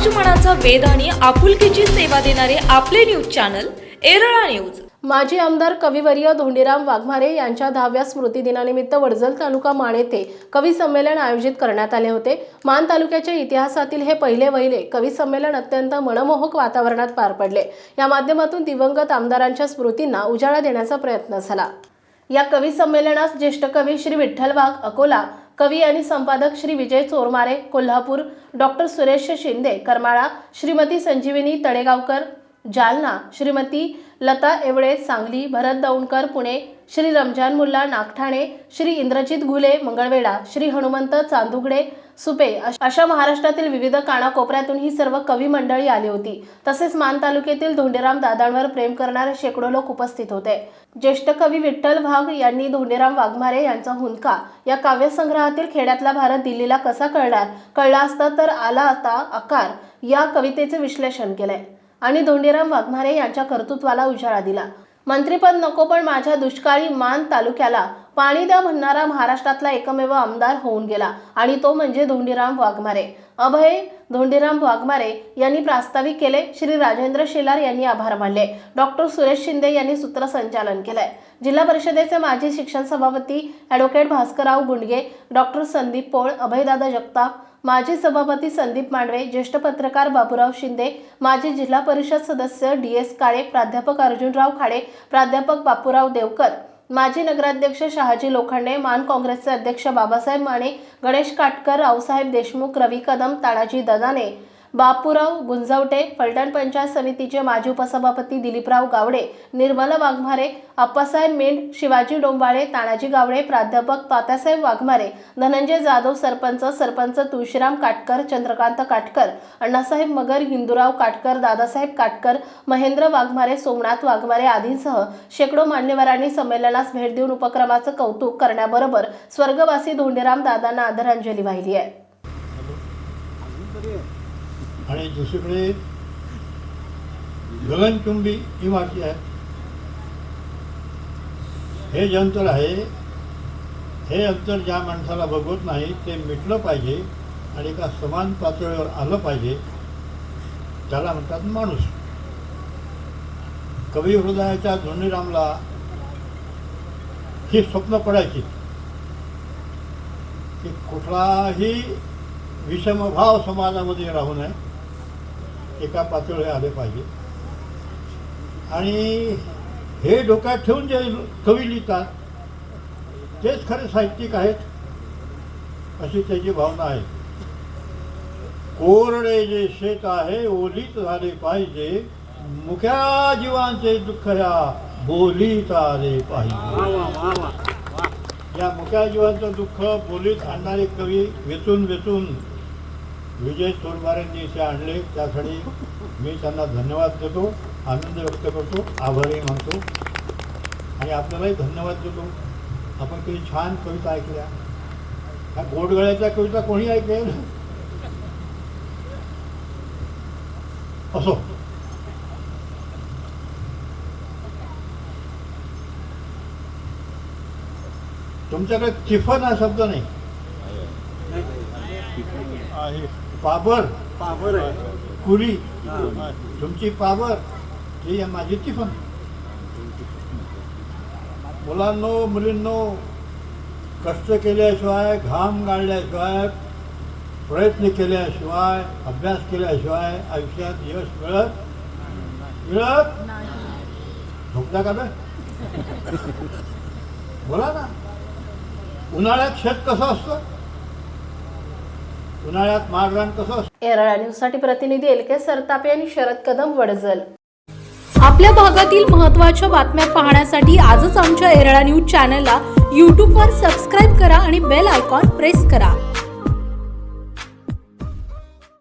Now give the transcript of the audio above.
समाज मनाचा वेध आणि आपुलकीची सेवा देणारे आपले न्यूज चॅनल एरळा न्यूज. माजी आमदार कविवर्य धोंडीराम वाघमारे यांच्या दहाव्या स्मृतिदिनानिमित्त वडजल तालुका माण येथे कवी संमेलन आयोजित करण्यात आले होते. मान तालुक्याच्या इतिहासातील हे पहिले वहिले कवी संमेलन अत्यंत मनमोहक वातावरणात पार पडले. या माध्यमातून दिवंगत आमदारांच्या स्मृतींना उजाळा देण्याचा प्रयत्न झाला. या कवी संमेलनास ज्येष्ठ कवी श्री विठ्ठल वाघ अकोला कवी आणि संपादक श्री विजय चोरमारे कोल्हापूर डॉक्टर सुरेश शिंदे करमाळा श्रीमती संजीविनी तळेगावकर जालना श्रीमती लता एवळे सांगली भरत दौंडकर पुणे श्री रमजान मुल्ला नागठाणे श्री इंद्रजित घुले मंगळवेढा श्री हनुमंत चांदुगडे सुपे अशा महाराष्ट्रातील विविध कानाकोपऱ्यातून ही सर्व कवी मंडळी आली होती. तसेच मान तालुक्यातील धोंडेराम दादांवर प्रेम करणारे शेकडो लोक उपस्थित होते. ज्येष्ठ कवी विठ्ठल भाग यांनी धोंडीराम वाघमारे यांचा हुंदका या काव्यसंग्रहातील खेड्यातला भारत दिल्लीला कसा कळणार कळला असता तर आला आता आकार या कवितेचे विश्लेषण केलंय आणि धोंडीराम वाघमारे यांच्या कर्तृत्वाला उजाळा दिला. मंत्रीपद नको पण माझ्या दुष्काळी मान तालुक्याला पाणी द्या म्हणणारा महाराष्ट्रातला एकमेव आमदार होऊन गेला आणि तो म्हणजे धोंडीराम वाघमारे. अभय धोंडीराम वाघमारे यांनी प्रास्ताविक केले श्री राजेंद्र शेलार यांनी आभार मानले. डॉक्टर सुरेश शिंदे यांनी सूत्रसंचालन केलंय. जिल्हा परिषदेचे माजी शिक्षण सभापती ॲडव्होकेट भास्करराव गुंडगे डॉक्टर संदीप पोळ अभयदादा जगताप माजी सभापती संदीप मांडवे ज्येष्ठ पत्रकार बाबूराव शिंदे माजी जिल्हा परिषद सदस्य डी एस काळे प्राध्यापक अर्जुनराव खाडे प्राध्यापक बापूराव देवकर माजी नगराध्यक्ष शहाजी लोखंडे मान काँग्रेसचे अध्यक्ष बाबासाहेब माने गणेश काटकर रावसाहेब देशमुख रवी कदम तानाजी ददाने बापूराव गुंजवटे फलटण पंचायत समितीचे माजी उपसभापती दिलीपराव गावडे निर्मला वाघमारे अप्पासाहेब मेंढ शिवाजी डोंबाळे तानाजी गावडे प्राध्यापक तात्यासाहेब वाघमारे धनंजय जाधव सरपंच सरपंच तुळशीराम काटकर चंद्रकांत काटकर अण्णासाहेब मगर हिंदूराव काटकर दादासाहेब काटकर महेंद्र वाघमारे सोमनाथ वाघमारे आदींसह शेकडो मान्यवरांनी संमेलनास भेट देऊन उपक्रमाचं कौतुक करण्याबरोबर स्वर्गवासी धोंडीराम दादांना आदरांजली वाहिली आहे. आणि दुसरीकडे गगनचुंबी इमारती आहेत हे जे अंतर आहे हे अंतर ज्या माणसाला बघवत नाही ते मिटलं पाहिजे आणि एका समान पातळीवर आलं पाहिजे. त्याला म्हणतात माणूस. कवी हृदयाच्या धोनीरामला ही स्वप्न पडायची. की कुठलाही विषमभाव समाजामध्ये राहू नये. एका पातळीवर आले पाहिजे. आणि हे डोक्यात ठेवून जे कवी लिहितात तेच खरे साहित्यिक आहेत अशी त्याची भावना आहे. कोरडे जे शेत आहे ओलीत झाले पाहिजे. मुख्या जीवांचे दुःख ह्या बोलीत आले पाहिजे. या मुख्या जीवांचं दुःख बोलीत आणणारे कवी वेचून वेचून विजय तोरमारेंनी इथे आणले. त्यासाठी मी त्यांना धन्यवाद देतो. आनंद व्यक्त करतो. आभारही मानतो. आणि आपल्यालाही धन्यवाद देतो. आपण काही छान कविता ऐकल्या. ह्या गोडगळ्याच्या कविता कोणी ऐकेल असो. तुमच्याकडे चिफन हा शब्द नाही. पाबर. पावर आहे. कुरी. तुमची पावर ही आहे माझी टिफन. मुलांनो मुलींनो कष्ट केल्याशिवाय घाम गाळल्याशिवाय प्रयत्न केल्याशिवाय अभ्यास केल्याशिवाय आयुष्यात यश मिळत मिळत झोपता का बे? बोला ना. उन्हाळ्यात शेत कसं असतं? उन्हाळ्यात माळरान कसं एरळा न्यूजसाठी प्रतिनिधी एल के सरतापे आणि शरद कदम वडजल. आपल्या भागातील महत्त्वाच्या बातम्या पाहण्यासाठी आजच आमच्या एरळा न्यूज चॅनलला यूट्यूबवर सबस्क्राईब करा आणि बेल आयकॉन प्रेस करा.